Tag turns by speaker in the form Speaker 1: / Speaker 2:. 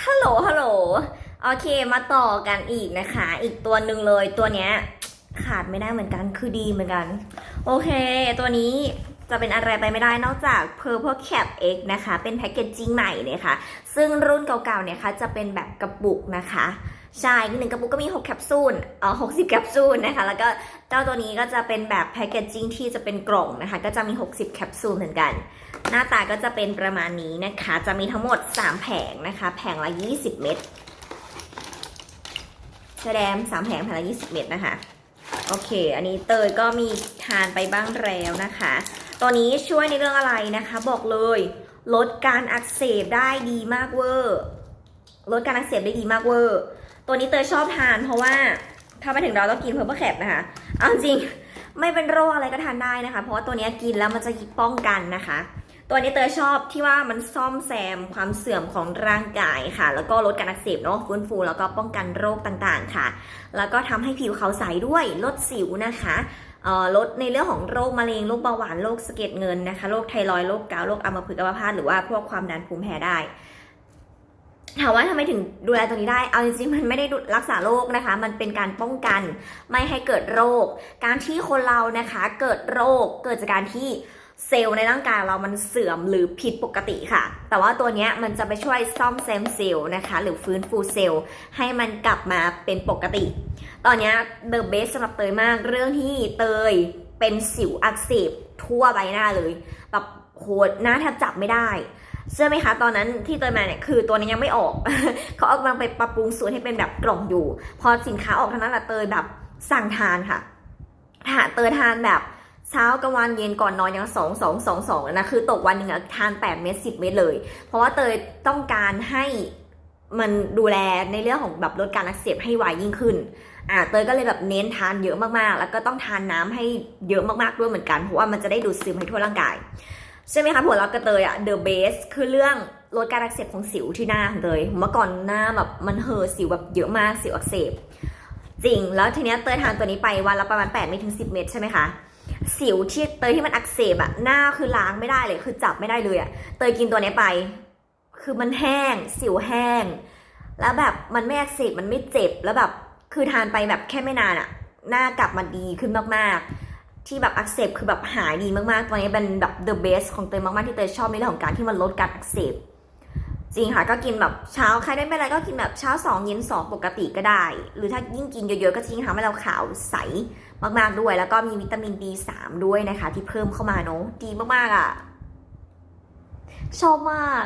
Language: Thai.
Speaker 1: ฮัลโหล ฮัลโหล โอเค มาต่อกันอีกนะคะ อีกตัวหนึ่งเลย ตัวเนี้ยขาดไม่ได้เหมือนกัน คือดีเหมือนกัน โอเค ตัวนี้จะเป็นอะไรไปไม่ได้นอกจาก Purple Cap X นะคะ เป็นแพ็กเกจจิ้งใหม่เลยค่ะ ซึ่งรุ่นเก่าๆเนี่ยค่ะจะเป็นแบบกระปุกนะคะ ใช่หนึ่งกระปุกก็มี 6 แคปซูลเอ่อ60แคปซูลนะคะ แล้วก็เจ้าตัวนี้ก็จะเป็นแบบแพคเกจจิ้งที่จะเป็นกล่องนะคะ ก็จะมี 60 แคปซูลเหมือนกัน หน้าตาก็จะเป็นประมาณนี้นะคะ จะมีทั้งหมด 3 แผงนะคะ แผงละ 20 เม็ดแสดง3แผงแผงละ 20 เม็ดนะคะ โอเค อันนี้เตยก็มีทานไปบ้างแล้วนะคะ ตัวนี้ช่วยในเรื่องอะไรนะคะ บอกเลย ลดการอักเสบได้ดีมากเวอร์ ลดการอักเสบได้ดีมากเวอร์ ตัวนี้เตยชอบทานเพราะว่าถ้ามาถึงเราต้องกินเพอร์เพิลแคปนะคะ เอาจริงไม่เป็นโรคอะไรก็ทานได้นะคะ เพราะว่าตัวนี้กินแล้วมันจะป้องกันนะคะ ตัวนี้เตยชอบที่ว่ามันซ่อมแซมความเสื่อมของร่างกายค่ะ แล้วก็ลดการอักเสบเนาะฟื้นฟูแล้วก็ป้องกันโรคต่างๆค่ะ แล้วก็ทำให้ผิวเขาใสด้วยลดสิวนะคะลดในเรื่องของโรคมะเร็งโรคเบาหวานโรคสะเก็ดเงินนะคะโรคไทรอยโรคเกาต์โรคอัมพฤกษ์อัมพาตหรือว่าพวกความดันภูมิแพ้ได้ ถามว่าทำไมถึงดูแลตัวนี้ได้ เอาจริงๆ มันไม่ได้รักษาโรคนะคะ มันเป็นการป้องกันไม่ให้เกิดโรค การที่คนเรานะคะเกิดโรคเกิดจากการที่เซลล์ในร่างกายเรามันเสื่อมหรือผิดปกติค่ะ แต่ว่าตัวนี้มันจะไปช่วยซ่อมแซมเซลล์นะคะ หรือฟื้นฟูเซลล์ให้มันกลับมาเป็นปกติ ตอนนี้เดอะเบสสำหรับเตยมากเรื่องที่เตยเป็นสิวอักเสบทั่วใบหน้าเลยแบบโหดหน้าแทบจับไม่ได้เชื่อไหมคะตอนนั้นที่เตยมาเนี่ยคือตัวนี้ยังไม่ออก เขาเอากำลังไปปรับปรุงสูตรให้เป็นแบบกล่องอยู่ พอสินค้าออกเท่านั้นแหละเตยแบบสั่งทานค่ะหาเตยทานแบบเช้ากลางวันเย็นก่อนนอนยังสองสองสองสองนะคือตกวันหนึ่งอะทานแปดเม็ดสิบเม็ดเลย เพราะว่าเตยต้องการให้มันดูแลในเรื่องของแบบลดการอักเสบให้ไวยิ่งขึ้นอ่าเตยก็เลยแบบเน้นทานเยอะมากๆ แล้วก็ต้องทานน้ำให้เยอะมากๆด้วยเหมือนกันเพราะว่ามันจะได้ดูดซึมให้ทั่วร่างกาย ใช่ไหมคะผลลัพธ์กระเตยอะ the best คือเรื่องลดการอักเสบของสิวที่หน้าเตยเมื่อก่อนหน้าแบบมันเห่อสิวแบบเยอะมากสิวอักเสบ จริง แล้วทีเนี้ยเตยทานตัวนี้ไปวันละประมาณ8ไม่ถึง 10 เม็ดใช่ไหมคะสิวที่เตยที่มันอักเสบอะหน้าคือล้างไม่ได้เลย คือจับไม่ได้เลยอะเตยกินตัวนี้ไป คือมันแห้ง สิวแห้ง แล้วแบบมันไม่อักเสบมันไม่เจ็บแล้วแบบคือทานไปแบบแค่ไม่นานอะหน้ากลับมาดีขึ้นมากๆ ที่แบบอักเสบคือแบบหายดีมากๆตัวนี้เป็นแบบ the best ของเตยมากๆ ที่เตยชอบในเรื่องของการที่มันลดการอักเสบ จริงค่ะก็กินแบบเช้าใครได้ไม่อะไรก็กินแบบเช้าสองเย็นสองปกติก็ได้ หรือถ้ายิ่งกินเยอะๆ ก็จริงทำให้เราขาวใสมากๆด้วย แล้วก็มีวิตามิน D3 ด้วยนะคะ ที่เพิ่มเข้ามาเนาะดีมากๆอะ ชอบมาก